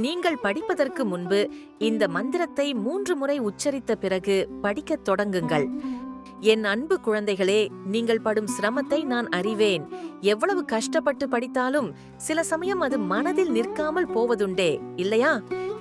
நீங்கள் படிப்பதற்கு முன்பு இந்த மந்திரத்தை மூன்று முறை உச்சரித்த பிறகு படிக்கத் தொடங்குங்கள். என் அன்பு குழந்தைகளே நீங்கள் படும் சிரமத்தை நான் அறிவேன். எவ்வளவு கஷ்டப்பட்டு படித்தாலும் சில சமயம் அது மனதில் நிற்காமல் போவதுண்டே இல்லையா?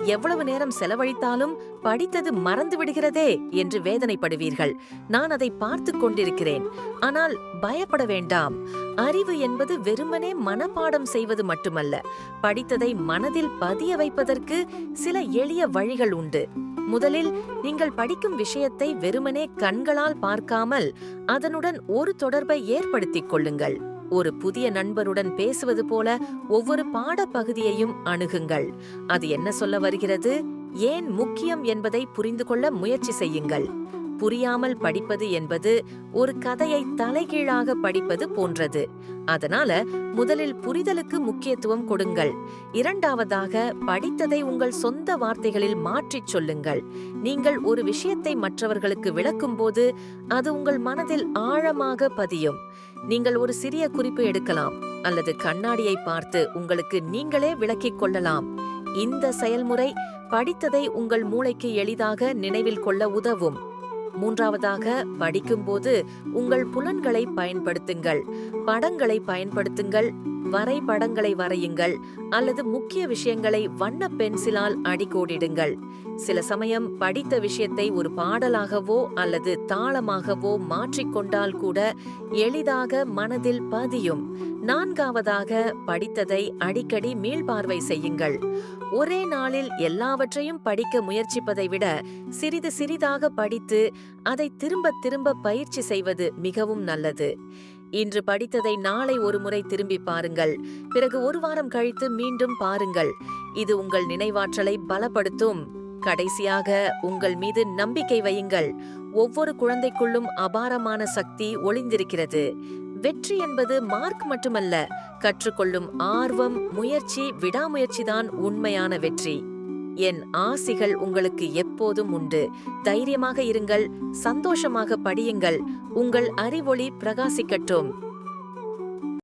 எவ்வளவு நேரம் செலவழித்தாலும் படித்தது மறந்து விடுகிறதே என்று வேதனைப்படுவீர்கள். நான் அதை பார்த்து கொண்டிருக்கிறேன். ஆனால் பயப்பட வேண்டாம். அறிவு என்பது வெறுமனே மனப்பாடம் செய்வது மட்டுமல்ல. படித்ததை மனதில் பதிய வைப்பதற்கு சில எளிய வழிகள் உண்டு. முதலில் நீங்கள் படிக்கும் விஷயத்தை வெறுமனே கண்களால் பார்க்காமல் அதனுடன் ஒரு தொடர்பை ஏற்படுத்திக் கொள்ளுங்கள். ஒரு புதிய நண்பருடன் பேசுவது போல ஒவ்வொரு பாடப்பகுதியையும் அணுகுங்கள். அது என்ன சொல்ல வருகிறது? ஏன் முக்கியம் என்பதை புரிந்து கொள்ள முயற்சி செய்யுங்கள். புரியாமல் படிப்பது என்பது ஒரு கதையை தலைகீழாக படிப்பது போன்றது. அதனால முதலில் புரிதலுக்கு முக்கியத்துவம் கொடுங்கள். இரண்டாவதாக படித்ததை உங்கள் சொந்த வார்த்தைகளில் மாற்றிச் சொல்லுங்கள். நீங்கள் ஒரு விஷயத்தை மற்றவர்களுக்கு விளக்கும்போது அது உங்கள் மனதில் ஆழமாக பதியும். நீங்கள் ஒரு சிறிய குறிப்பு எடுக்கலாம் அல்லது கண்ணாடியை பார்த்து உங்களுக்கு நீங்களே விளக்கிக் கொள்ளலாம். இந்த செயல்முறை படித்ததை உங்கள் மூளைக்கு எளிதாக நினைவில் கொள்ள உதவும். மூன்றாவதாக படிக்கும்போது உங்கள் புலன்களை பயன்படுத்துங்கள். படங்களை பயன்படுத்துங்கள் வரைபடங்களை வரையுங்கள் அல்லது முக்கிய விஷயங்களை வண்ண பென்சிலால் அடிக்கோடிடுங்கள் சில சமயம் படித்த விஷயத்தை ஒரு பாடலாகவோ அல்லது தாளமாகவோ மாற்றிக்கொண்டால் கூட எளிதாக மனதில் பதியும். நான்காவதாக படித்ததை அடிக்கடி மீள்பார்வை செய்யுங்கள். ஒரே நாளில் எல்லாவற்றையும் படிக்க முயற்சிப்பதை விட சிறிது சிறிதாக படித்து அதை திரும்ப திரும்ப பயிற்சி செய்வது மிகவும் நல்லது. இன்று படித்ததை நாளை ஒரு முறை திரும்பி பாருங்கள். பிறகு ஒரு வாரம் கழித்து மீண்டும் பாருங்கள். இது உங்கள் நினைவாற்றலை பலப்படுத்தும். கடைசியாக உங்கள் மீது நம்பிக்கை வையுங்கள். ஒவ்வொரு குழந்தைக்குள்ளும் அபாரமான சக்தி ஒளிந்திருக்கிறது. வெற்றி என்பது மார்க் மட்டுமல்ல கற்றுக்கொள்ளும் ஆர்வம் முயற்சி விடாமுயற்சிதான் உண்மையான வெற்றி. என் ஆசிகள் உங்களுக்கு எப்போதும் உண்டு. தைரியமாக இருங்கள் சந்தோஷமாக படியுங்கள் உங்கள் அறிவொளி பிரகாசிக்கட்டும்.